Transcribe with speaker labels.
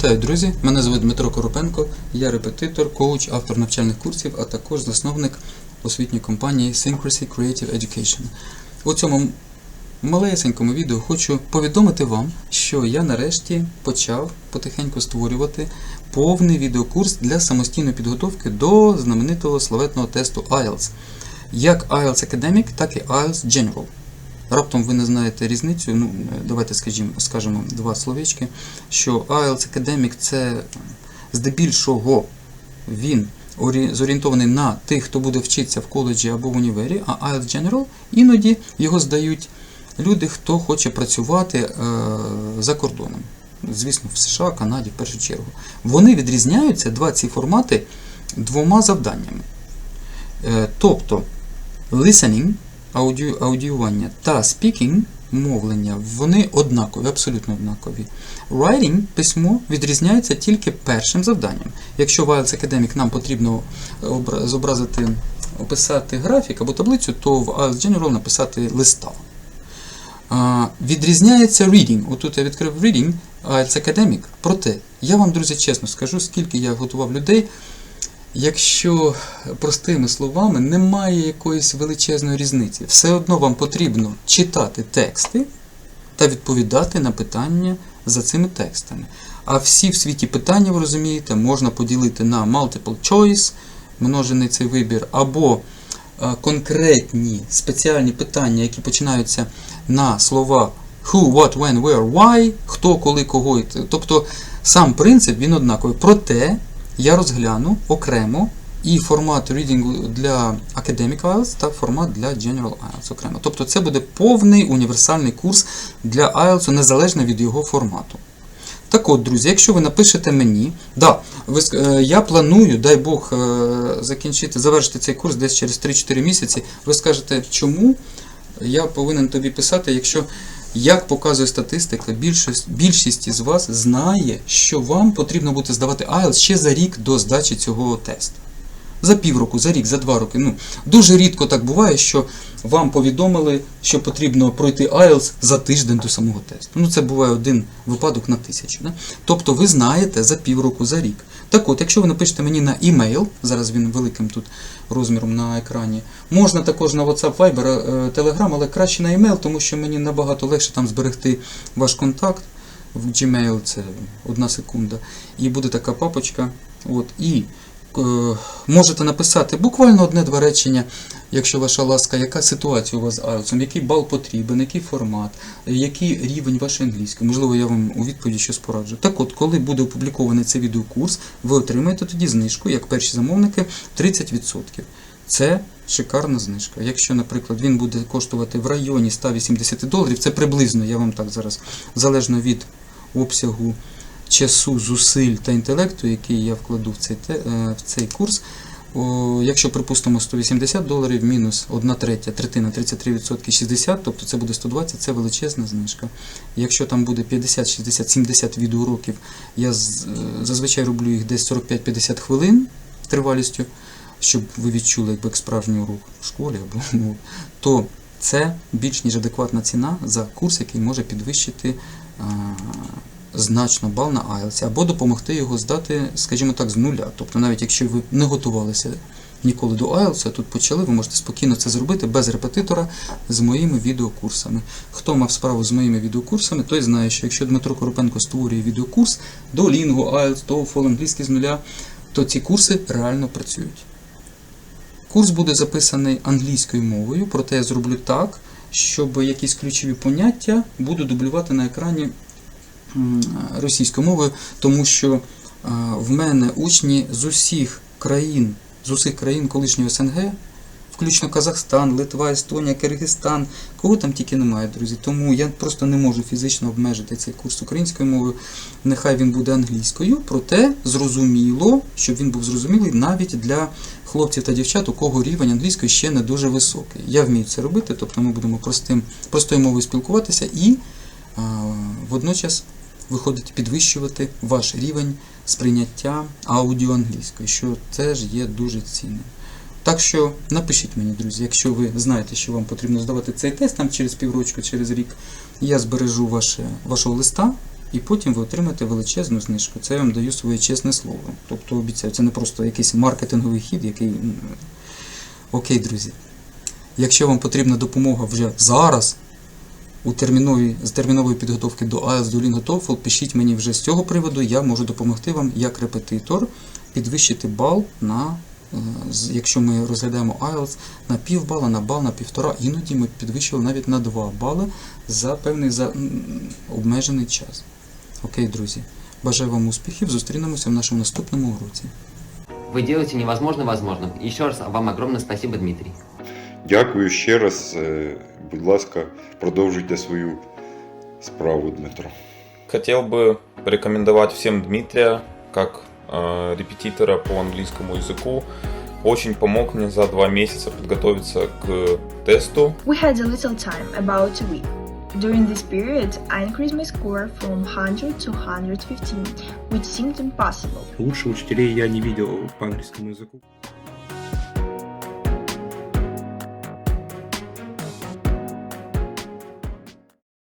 Speaker 1: Вітаю, друзі! Мене звуть Дмитро Коропенко, я репетитор, коуч, автор навчальних курсів, а також засновник освітньої компанії Syncrasy Creative Education. У цьому малесенькому відео хочу повідомити вам, що я нарешті почав потихеньку створювати повний відеокурс для самостійної підготовки до знаменитого славетного тесту IELTS. Як IELTS Academic, так і IELTS General. Раптом ви не знаєте різницю, ну давайте скажімо, скажемо два словечки, що IELTS Academic це здебільшого він зорієнтований на тих, хто буде вчитися в коледжі або в універі, а IELTS General іноді його здають люди, хто хоче працювати е, за кордоном. Звісно, в США, Канаді в першу чергу. Вони відрізняються, два ці формати, двома завданнями. Е, тобто, listening, аудіо, аудіювання та speaking, мовлення, вони однакові, абсолютно однакові. Writing, письмо, відрізняється тільки першим завданням. Якщо в IELTS Academic нам потрібно зобразити, описати графік або таблицю, то в IELTS General написати листа. Відрізняється reading. Отут я відкрив reading, IELTS Academic. Проте, я вам, друзі, чесно скажу, скільки я готував людей, якщо простими словами немає якоїсь величезної різниці. Все одно вам потрібно читати тексти та відповідати на питання за цими текстами. А всі в світі питання, ви розумієте, можна поділити на multiple choice, множений цей вибір, або е, конкретні спеціальні питання, які починаються на слова who, what, when, where, why, хто, коли, кого. Тобто сам принцип він однаковий. Проте я розгляну окремо і формат reading для Academic IELTS та формат для General IELTS окремо. Тобто це буде повний універсальний курс для IELTS незалежно від його формату. Так от, друзі, якщо ви напишете мені, да, ви, е, я планую, дай Бог, е, закінчити, завершити цей курс десь через 3-4 місяці. Ви скажете, чому я повинен тобі писати, якщо, як показує статистика, більшість, більшість із вас знає, що вам потрібно буде здавати IELTS ще за рік до здачі цього тесту. За півроку, за рік, за два роки. Ну, дуже рідко так буває, що вам повідомили, що потрібно пройти IELTS за тиждень до самого тесту. Ну, це буває один випадок на тисячу. Да? Тобто ви знаєте за півроку, за рік. Так от, якщо ви напишете мені на email, зараз він великим тут розміром на екрані, можна також на WhatsApp, Viber, е, Telegram, але краще на email, тому що мені набагато легше там зберегти ваш контакт. В Gmail це одна секунда. І буде така папочка. От, і можете написати буквально одне-два речення, якщо ваша ласка, яка ситуація у вас з IELTS, який бал потрібен, який формат, е, який рівень вашої англійської. Можливо, я вам у відповіді щось пораджу. Так от, коли буде опублікований цей відеокурс, ви отримаєте тоді знижку, як перші замовники, 30%. Це шикарна знижка. Якщо, наприклад, він буде коштувати в районі 180 доларів, це приблизно, я вам так зараз, залежно від обсягу часу, зусиль та інтелекту, який я вкладу в цей, е, в цей курс. О, якщо припустимо 180 доларів, мінус 1 третя, третина, 33%, 60, тобто це буде 120, це величезна знижка. Якщо там буде 50, 60, 70 відеоуроків, я з- е, зазвичай роблю їх десь 45-50 хвилин тривалістю, щоб ви відчули якби як справжній урок в школі або ну, то це більш ніж адекватна ціна за курс, який може підвищити а, значно бал на IELTS, або допомогти його здати, скажімо так, з нуля. Тобто, навіть якщо ви не готувалися ніколи до IELTS, а тут почали, ви можете спокійно це зробити без репетитора з моїми відеокурсами. Хто мав справу з моїми відеокурсами, той знає, що якщо Дмитро Коропенко створює відеокурс до Lingo, IELTS, TOEFL, англійський з нуля, то ці курси реально працюють. Курс буде записаний англійською мовою, проте я зроблю так, щоб якісь ключові поняття буду дублювати на екрані російською мовою, тому що в мене учні з усіх країн, з усіх країн колишнього СНГ, включно Казахстан, Литва, Естонія, Киргизстан, кого там тільки немає, друзі. Тому я просто не можу фізично обмежити цей курс українською мовою. Нехай він буде англійською, проте зрозуміло, щоб він був зрозумілий навіть для хлопців та дівчат, у кого рівень англійської ще не дуже високий. Я вмію це робити, тобто ми будемо простим, простою мовою спілкуватися і а, водночас виходить підвищувати ваш рівень сприйняття аудіо англійської, що теж є дуже цінним. Так що напишіть мені, друзі, якщо ви знаєте, що вам потрібно здавати цей тест там через піврочку, через рік, я збережу ваше, вашого листа і потім ви отримаєте величезну знижку. Це я вам даю своє чесне слово. Тобто обіцяю, це не просто якийсь маркетинговий хід, який. Окей, друзі. Якщо вам потрібна допомога вже зараз, у терміновій, з термінової підготовки до IELTS, Duolingo TOEFL, пишіть мені вже з цього приводу, я можу допомогти вам як репетитор підвищити бал на, е, якщо ми розглядаємо IELTS, на пів бала, на бал, на півтора, іноді ми підвищили навіть на 2 бали за певний за, обмежений час. Окей, друзі. Бажаю вам успіхів, зустрінемося в нашому наступному уроці.
Speaker 2: Вы делаете невозможно возможным. Еще раз вам огромное спасибо, Дмитрий.
Speaker 3: Дякую ще раз. Будь ласка, продовжуйте свою справу, Дмитро.
Speaker 4: Хотел бы порекомендовать всем Дмитрия как э, репетитора по английскому языку. Очень помог мне за два месяца подготовиться к тесту.
Speaker 5: We had a little time, about a week. During this period, I increased my score from 100 to 115, which seemed impossible.
Speaker 6: Лучше учителей я не видел по английскому языку.